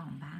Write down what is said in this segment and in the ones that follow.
好吧。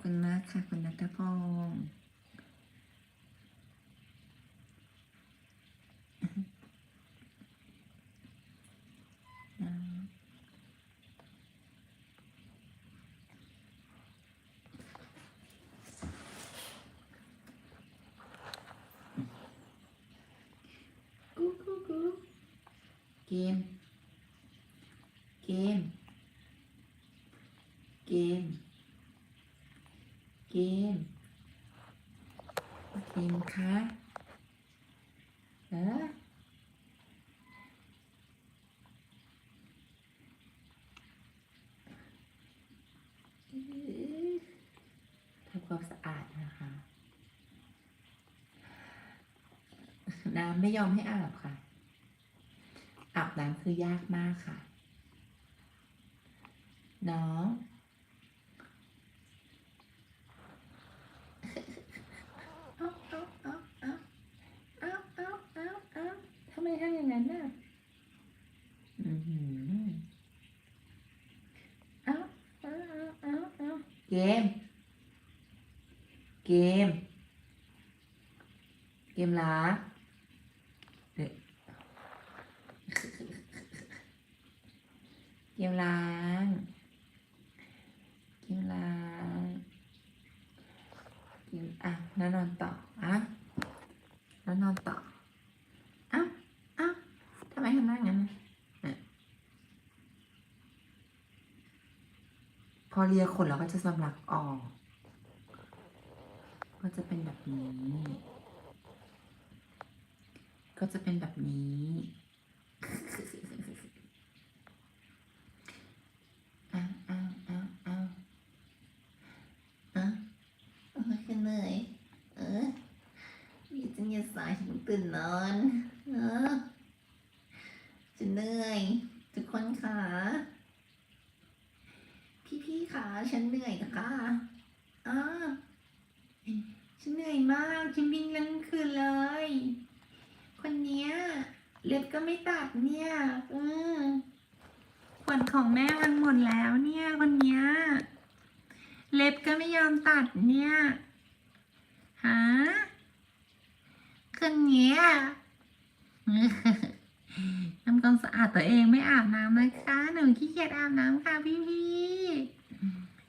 คุณมากค่ะ คุณนัทพงศ์กูกูกูเกม เกม เกม เกม เกมคะเออทำความสะอาดนะคะ น้ำไม่ยอมให้อาบค่ะ อาบน้ำคือยากมากค่ะ น้อง อะแล้วนอนต่ออะแล้วนอนต่ออ้าวอ้าวทำไมทำหน้าอย่างนั้นพอเลียขนเราก็จะสำลักออก ก็จะเป็นแบบนี้ ก็จะเป็นแบบนี้ อ้าวอ้าวอ้าวอ้าวอ้าว โอ้ยฉันเหนื่อย เออมีจังอย่าสายฉันเพิ่งตื่นนอน เออฉันเหนื่อย ทุกคนค่ะ พี่ๆค่ะ ฉันเหนื่อยค่ะอ่าฉันเหนื่อยมากฉันวิ่งทั้งคืนเลย คนเนี้ยเล็บก็ไม่ตัดเนี่ย อืมขนของแม่มันหมดแล้วเนี่ย คนเนี้ย เล็บก็ไม่ยอมตัดเนี่ยฮะคนเนี้ย ทำความสะอาดตัวเองไม่อาบน้ำนะคะหนูขี้เกียจอาบน้ำค่ะพี่พี่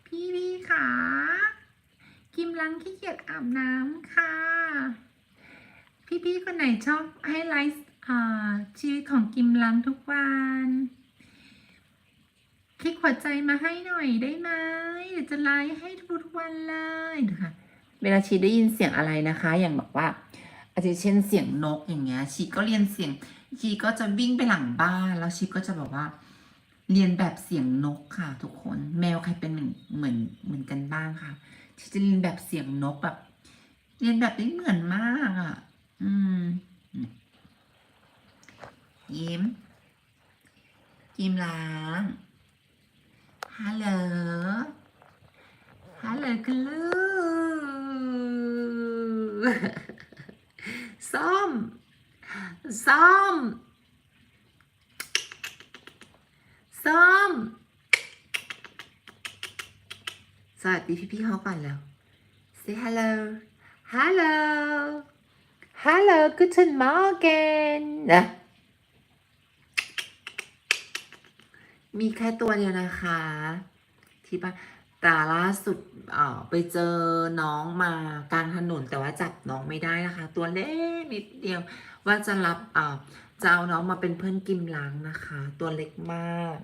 พี่พี่ค่ะกิมลังขี้เกียจอาบน้ำค่ะ พี่พี่คนไหนชอบให้ไลฟ์ชีวิตของกิมลังทุกวันคลิกหัวใจมาให้หน่อยได้ไหมเดี๋ยวจะไลฟ์ให้ทุกวันเลยนะคะเวลาชีได้ยินเสียงอะไรนะคะ อย่างแบบว่าอาจจะเช่นเสียงนกอย่างเงี้ยชีก็เรียนเสียง ชีก็จะวิ่งไปหลังบ้านแล้วชีก็จะแบบว่า เรียนแบบเสียงนกค่ะ ทุกคน แมวใครเป็นเหมือนเหมือนเหมือนกันบ้างค่ะชีจะเรียนแบบเสียงนกแบบ เรียนแบบได้เหมือนมากอะ อืมยิ้มยิ้มล้างฮัลโหลฮัลโหลคุณลูกส้ม ส้มส้มสวัสดีพี่ๆเขาก่อนแล้ว say hello hello hello guten morgen นะมีแค่ตัวเดียวนะคะ ที่บ้าน แต่ล่าสุดไปเจอน้องมากลางถนนแต่ว่าจับน้องไม่ได้นะคะ ตัวเล็กนิดเดียวว่าจะรับเจะเอาน้องมาเป็นเพื่อนกิมล้างนะคะ ตัวเล็กมาก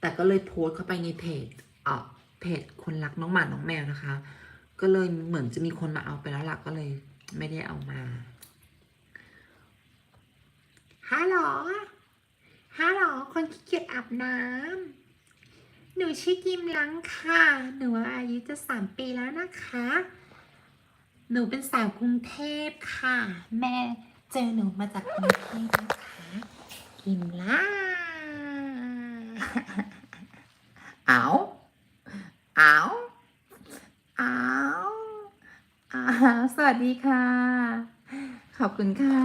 แต่ก็เลยโพสต์เข้าไปในเพจเอ่อเพจคนรักน้องหมาน้องแมวนะคะ ก็เลยเหมือนจะมีคนมาเอาไปแล้วล่ะก็เลยไม่ได้เอามาฮัลโหลฮัลโหลคนขี้เกียจอาบน้ำ หนูชื่อกิมลังค่ะ หนูอายุจะสามปีแล้วนะคะ หนูเป็นสาวกรุงเทพค่ะ แม่เจอหนูมาจากกรุงเทพนะคะ กิมลังเอาเอาเอาเอาสวัสดีค่ะ ขอบคุณค่ะ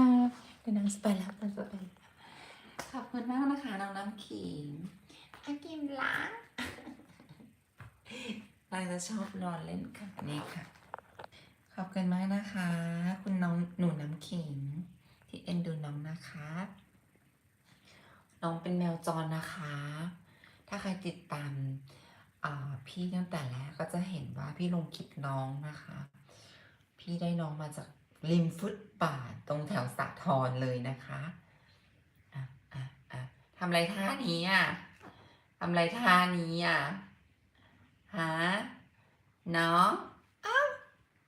เดี๋ยวนางสไปแล้วนางสไปแล้วขอบคุณมากนะคะน้องน้ำขิงอากิมลัง นางจะชอบนอนเล่นค่ะ นี่ค่ะ ขอบคุณมากนะคะ คุณน้องหนูน้ำขิง ที่เอ็นดูน้องนะคะ น้องเป็นแมวจรนะคะ ถ้าใครติดตามพี่ตั้งแต่แรกก็จะเห็นว่าพี่ลงคลิปน้องนะคะ พี่ได้น้องมาจากริมฟุตบาทตรงแถวสาทรเลยนะคะะะะทำไรท่านี้อะทำไรท่านี้อะ ฮะน้องอ้าว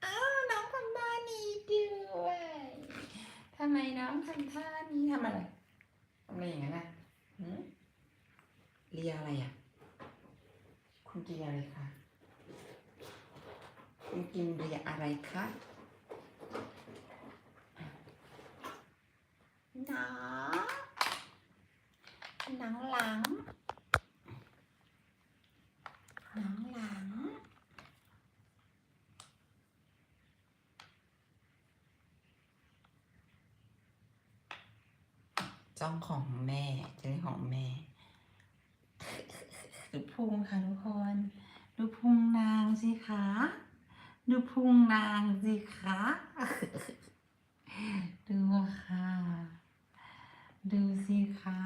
อ้าวน้องทำท่านี้ด้วยทำไมน้องทำท่านี้ทำอะไรทำอะไรอย่างนั้นอะหืมเรียอะไรอะ คุณกินอะไรคะคุณกินเรียอะไรคะหนังหนังหลัง หนังหลัง จ้องของแม่เจ้าของแม่ดูพุงค่ะทุกคน ดูพุงนางสิคะดูพุงนางสิคะดูค่ะ ดูสิคะ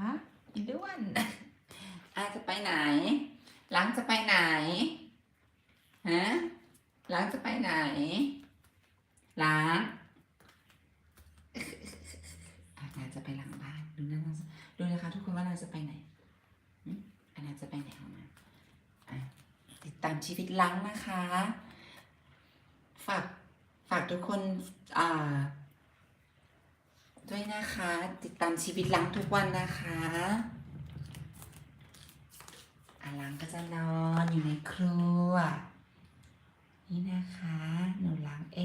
อีด้วนอาจะไปไหน หลังจะไปไหนฮะหลังจะไปไหนหลัง อานาจะไปหลังบ้าน ดูนะนางดู นะคะทุกคนว่าจะไปไหนหึอานจะไปไหนของนางอะติดตามชีวิตลังนะคะ ฝาก ฝากทุกคนอ่าด้วยนะคะ ติดตามชีวิตลังทุกวันนะคะอาลังก็จะนอนอยู่ในครัว นี่นะคะ หนูล้างเอ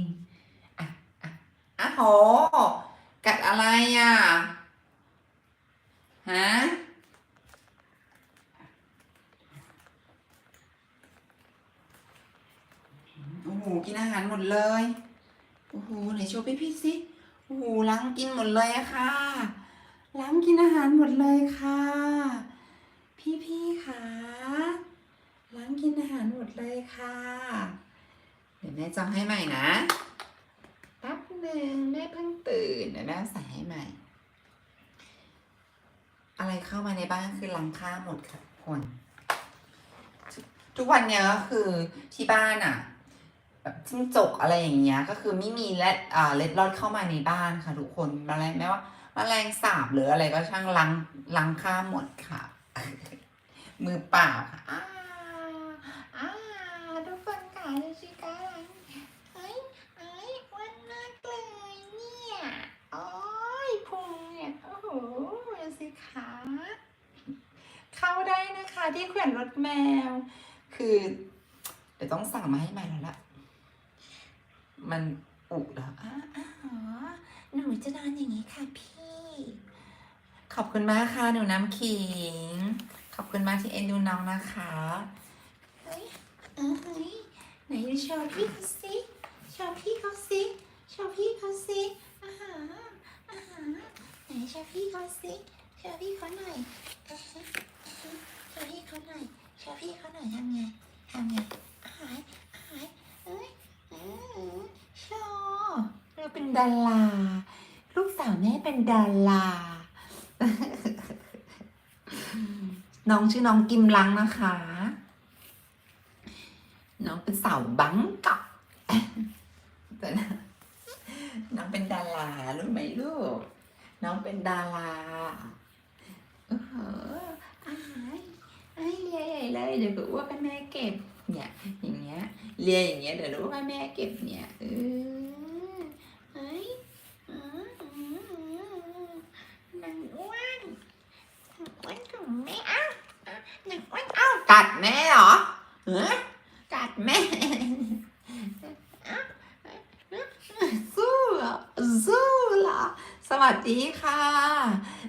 ง อะ อะอะโหกัดอะไรอะะโอ้โหกินอาหารหมดเลยโอ้โหไหนโชว์พี่พี่สิโอ้โหล้างกินหมดเลยอะค่ะล้างกินอาหารหมดเลยค่ะ พี่พี่ค่ะล้างกินอาหารหมดเลยค่ะ เดี๋ยวแม่จำให้ใหม่นะแป๊บหนึ่งแม่เพิ่งตื่นเดี๋ยวแม่ใส่ให้ใหม่ อะไรเข้ามาในบ้านคือล้างข้าหมดค่ะทุกคน ทุกวันเนี้ยก็คือที่บ้านอะแบบจิ้งจกอะไรอย่างเงี้ย ก็คือไม่มีเล็ดอ่าเล็ดลอดเข้ามาในบ้านค่ะทุกคนแมลงแม้ว่าแมลงสาบหรืออะไรก็ช่างล้างล้างข้าหมดค่ะ มือเปล่าค่ะอ้าอ้าทุกคนค่ะดูสิคะเฮ้ยเฮ้ยอ้วันมากเลยเนี่ยโอ้ยพุงเนี่ยโอ้โหดูสิคะ เข้าได้นะคะที่แขวนรถแมว คือเดี๋ยวต้องสั่งมาให้ใหม่แล้วล่ะมันอุเหรออ้าอ้าเหรอหนูจะนอนอย่างนี้ค่ะพี่ ขอบคุณมากค่ะหนูน้ำขิง ขอบคุณมากที่เอ็นดูน้องนะคะเฮ้ยเออเฮ้ยไหนดูโชว์พี่เขาสิโชว์พี่เขาสิโชว์พี่เขาสิอาหารอาหารไหนโชว์พี่เขาสิโชว์พี่เขาหน่อย เออเฮ้ยเออโชว์พี่เขาหน่อยโชว์พี่เขาหน่อยทำไงทำไงหารอาหารเอ้ยเออโชว์เราเป็นดาราลูกสาวแม่เป็นดาราน้องชื่อน้องกิมลังนะคะ น้องเป็นสาวบังกับนะน้องเป็นดารารู้ไหมลูก น้องเป็นดารา เอออาหารไอ้เลียใหญ่เลยเดี๋ยวก็อ้วกกันแม่เก็บเนี่ยอย่างเงี้ยเรียนอย่างเงี้ยเดี๋ยวรู้ว่าแม่เก็บเนี่ยเออเฮ้ยอืมอืมอืมนางอ้วนนางอ้วนของแม่เอ้าเอ้านางอ้วนเอ้ากัดแม่เหรอเออกัดแม่เอ้าสู้เหรอสู้เหรอสวัสดีค่ะ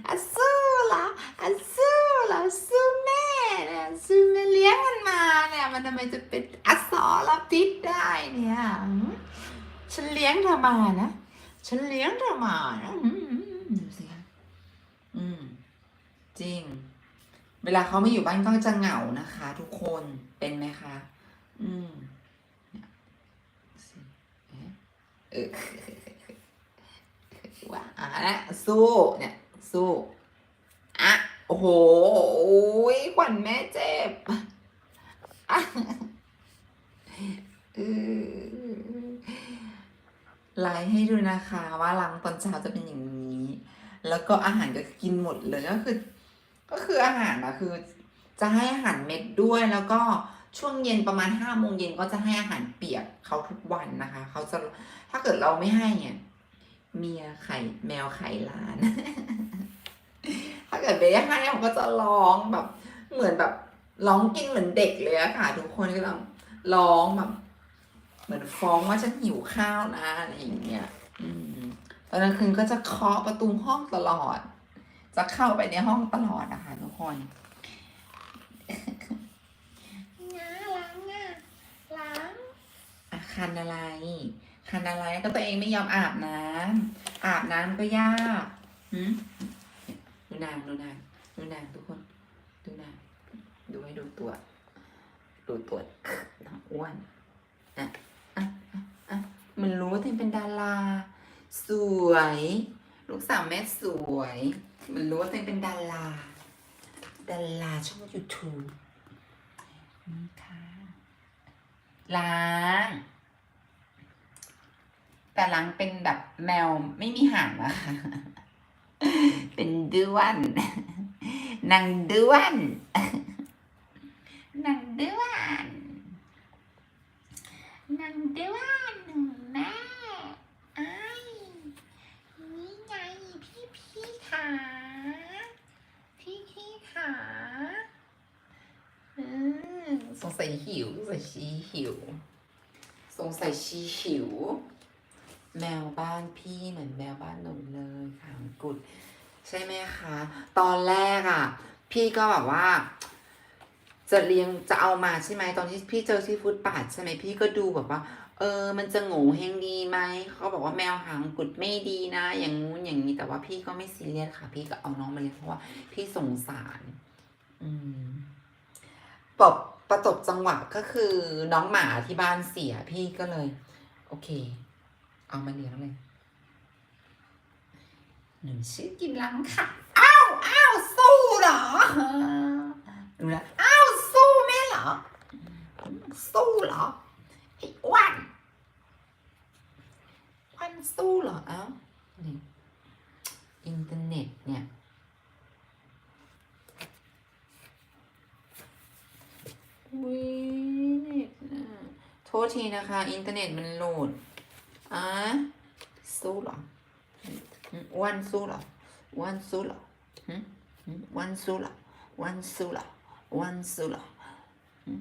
อะสู้เหรออะสู้เหรอสู้แม่เนี่ยสู้แม่เลี้ยงมันมาเนี่ยมันทำไมจะเป็นอสรพิษได้ เนี่ยหืมฉันเลี้ยงเธอมานะ ฉันเลี้ยงเธอมานะอืมดูสิคะอืม จริง เวลาเขาไม่อยู่บ้านก็จะเหงานะคะ ทุกคนเป็นไหมคะ อืมเนี่ยสิเอ๊ะเออว่าอะนะสู้เนี่ยสู้อะโอ้โห้ขวัญแม่เจ็บอะ ไลฟ์ให้ดูนะคะว่าล้างตอนเช้าจะเป็นอย่างนี้ แล้วก็อาหารก็กินหมดเลยก็คือ ก็คืออาหารนะคือ จะให้อาหารเม็ดด้วยแล้วก็ช่วงเย็นประมาณห้าโมงเย็นก็จะให้อาหารเปียกเขาทุกวันนะคะเขาจะถ้าเกิดเราไม่ให้เนี่ยเมียไข่แมวไข่ล้าน ถ้าเกิดไม่ได้ให้เขาก็จะร้องแบบ เหมือนแบบร้องกินเหมือนเด็กเลยอะค่ะ ทุกคนก็ต้องร้องแบบ เหมือนฟ้องว่าฉันหิวข้าวนะอะไรอย่างเงี้ยอืมตอนกลางคืนก็จะเคาะประตูห้องตลอด จะเข้าไปในห้องตลอดนะคะทุกคนน้าล้างอะล้างอะคันอะไร คันอะไรก็ตัวเองไม่ยอมอาบน้ำอาบน้ำก็ยากหืมดูนางดูนางดูนางทุกคน ดูนางดูให้ดูตัว ดูตัวน้องอ้วนอะ มันรู้ว่าตัวเองเป็นดารา สวย ลูกสาวแม่สวย มันรู้ว่าตัวเองเป็นดารา ดาราช่อง YouTube นี่ค่ะล้างแต่ล้างเป็นแบบแมวไม่มีหางอะค่ะเป็นด้วนนางด้วนนางด้วนนางด้วน แม่ไอ้นี่ไงพี่พี่ขาพี่พี่ขาอืมสงสัยหิวสงสัยชีหิว สงสัยชีหิว แมวบ้านพี่เหมือนแมวบ้านหนูเลยค่ะกุด ใช่ไหมคะ ตอนแรกอะ พี่ก็แบบว่าจะเลี้ยงจะเอามาใช่ไหมตอนที่พี่เจอที่ฟุตปาดใช่ไหมพี่ก็ดูแบบว่า เออ มันจะโง่เฮงดีไหม เขาบอกว่าแมวหางกุดไม่ดีนะ อย่างงู้นอย่างนี้ แต่ว่าพี่ก็ไม่ซีเรียสค่ะ พี่ก็เอาน้องมาเลี้ยงเพราะว่าพี่สงสาร อืมปบประจบจังหวะก็คือน้องหมาที่บ้านเสียพี่ก็เลย โอเค เอามาเลี้ยงเลยหนูชื่อกิมลังค่ะ อ้าวอ้าวสู้เหรอดูแลวอ้าวสู้แม่เหรอ สู้เหรอ ไอ้อ้วันวันสู้เหรอเอ้านี่อินเทอร์เน็ตเนี่ยวิเน็ตนะโทษทีนะคะ อินเทอร์เน็ตมันโหลดอะสู้เหรอวันสู้เหรอวันสู้เหรอหึหึวันสู้เหรอวันสู้เหรอวันสู้เหรอหึ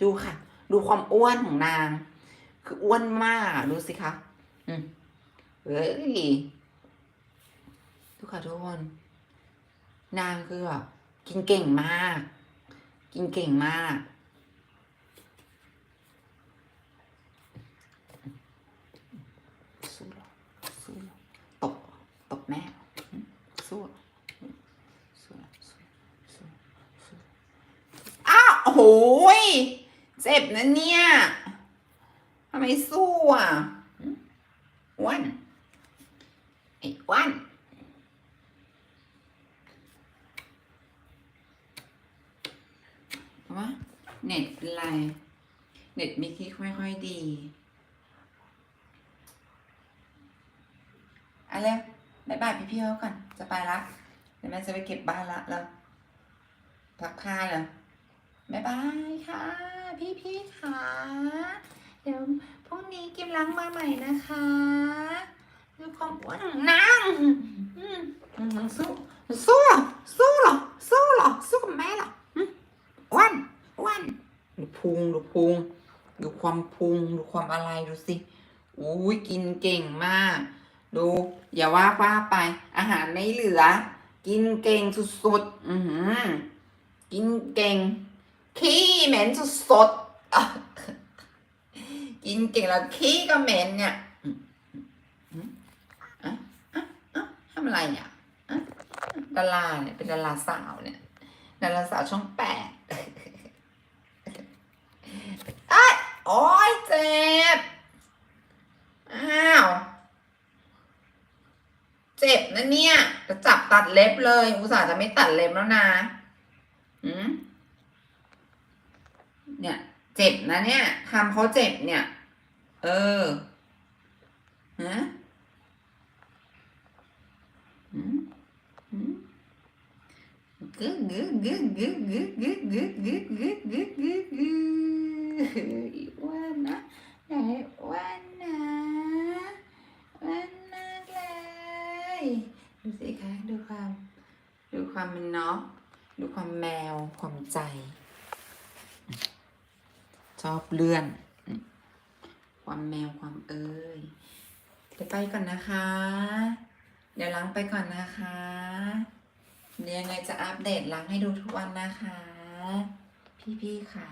ดูค่ะ ดูความอ้วนของนาง คืออ้วนมากดูสิคะอืมเฮ้ยดูค่ะทุกคนนางคือแบบกินเก่งมาก กินเก่งมากสู้สู้ตบตบแม่สู้สู้สู้สู้สู้อ้าวโอ้ย เจ็บนะเนี่ยทำไมสู้อะอ้วันไอ้อ้วันวะเน็ตเป็นไร เน็ตไม่ค่อยค่อยดี อะไรบายบายพี่พี่ๆเขาก่อน จะไปละเดี๋ยวแม่จะไปเก็บบ้านละแล้วพักผ้าแล้วบายบายค่ะ เดี๋ยวพรุ่งนี้กิมล้างมาใหม่นะคะดูความอ้วนนางนางสู้สู้หรอสู้หรอสู้หรอสู้กับแม่หรออ้วนอ้วนดูพุงดูพุงดูความพุงดูความอะไรดูสิอุ้ยกินเก่งมาก ดู อย่าว่าว่าไป อาหารไม่เหลือ กินเก่งสุดๆอือหือกินเก่ง ขี้เหม็นสุดๆ กินเก่งแล้วขี้ก็เหม็นเนี่ยอะอะอะทำอะไรเนี่ยอะดาราเนี่ยเป็นดาราสาวเนี่ยดาราสาวช่องแปดไอ้โอ้ยเจ็บ อ้าว เจ็บนะเนี่ย จะจับตัดเล็บเลย อุตส่าห์จะไม่ตัดเล็บแล้วนะ อืมเนี่ย เจ็บนะเนี่ยทำเขาเจ็บเนี่ย เออฮะอืมอืมกึกกึกกึกกึกกึกกึกกึกกึกกึกกึกกึกกึกอีอ้วนนะไหนอ้วนนะอ้วนมากเลยดูสิคะดูความ ดูความเป็นน้องดูความแมวความใจ ชอบเลื่อน ความแมวความเอ้ยเดี๋ยวไปก่อนนะคะ เดี๋ยวล้างไปก่อนนะคะเดี๋ยวยังไงจะอัปเดตล้างให้ดูทุกวันนะคะ พี่ๆค่ะ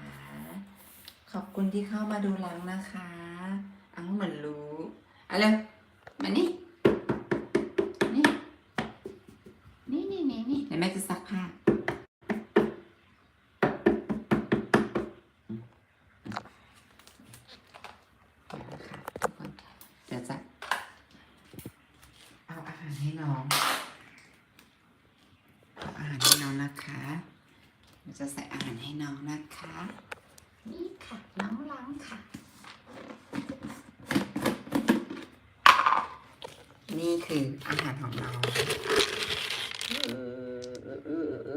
ขอบคุณที่เข้ามาดูล้างนะคะอังเหมือนรู้เอาเร็วมานี่นี่นี่นี่นี่เดี๋ยวแม่จะซักผ้า จะใส่อาหารให้น้องนะคะ นี่ค่ะน้องล้างค่ะ นี่คืออาหารของน้องเออเออเออเอ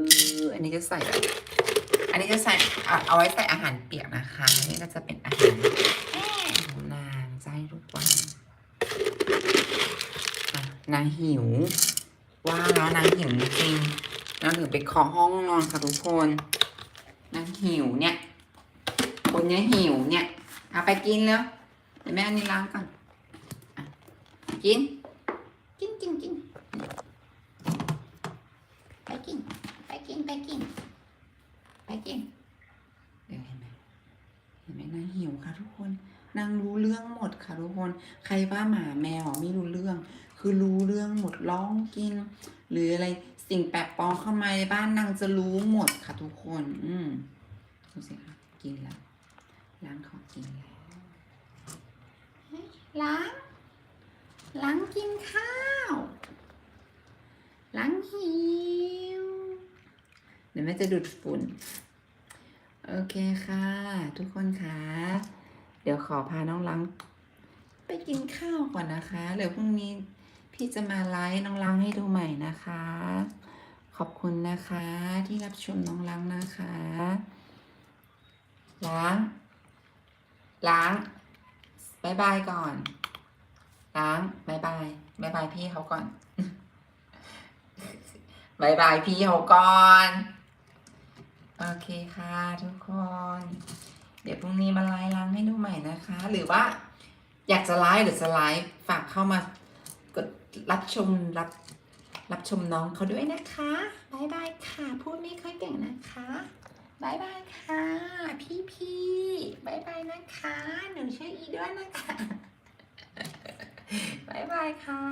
ออันนี้จะใส่แบบอันนี้จะใส่เอาเอาไว้ใส่อาหารเปียกนะคะนี่ก็จะเป็นอาหารของนางใจทุกวันอะนางหิว ว่าแล้วนางหิวจริงๆ นางถึงไปเคาะห้องนอนค่ะทุกคนนางหิวเนี่ย คนเนี้ยหิวเนี่ย เอาไปกินแล้วเดี๋ยวแม่อันนี้ล้างก่อนกิน กินกินกินไปกิน ไปกิน ไปกิน ไปกินเดี๋ยวเห็นไหมเห็นไหมนางหิวค่ะทุกคนนางรู้เรื่องหมดค่ะทุกคน ใครว่าหมาแมวไม่รู้เรื่อง คือรู้เรื่องหมดร้องกิน หรืออะไร สิ่งแปลกปลอมเข้ามาในบ้านนางจะรู้หมดค่ะทุกคน อืมดูสิคะกินแล้วล้างของกินแล้วล้างล้างกินข้าวล้างหิวเดี๋ยวแม่จะดูดฝุ่น โอเคค่ะ ทุกคนคะเดี๋ยวขอพาน้องล้างไปกินข้าวก่อนนะคะเดี๋ยวพรุ่งนี้ พี่จะมาไลฟ์น้องล้างให้ดูใหม่นะคะ ขอบคุณนะคะที่รับชมน้องล้างนะคะล้างล้างบายบายก่อน ล้างบายบายบายบายพี่เขาก่อนบายบายพี่เขาก่อนโอเคค่ะทุกคน เดี๋ยวพรุ่งนี้มาไลฟ์ล้างให้ดูใหม่นะคะ หรือว่าอยากจะไลฟ์หรือจะไลฟ์ฝากเข้ามา รับชมรับรับชมน้องเขาด้วยนะคะบายบายค่ะ พูดไม่ค่อยเก่งนะคะบายบายค่ะ พี่พี่บายบายนะคะ หนูชื่ออีด้วยนะคะบายบายค่ะ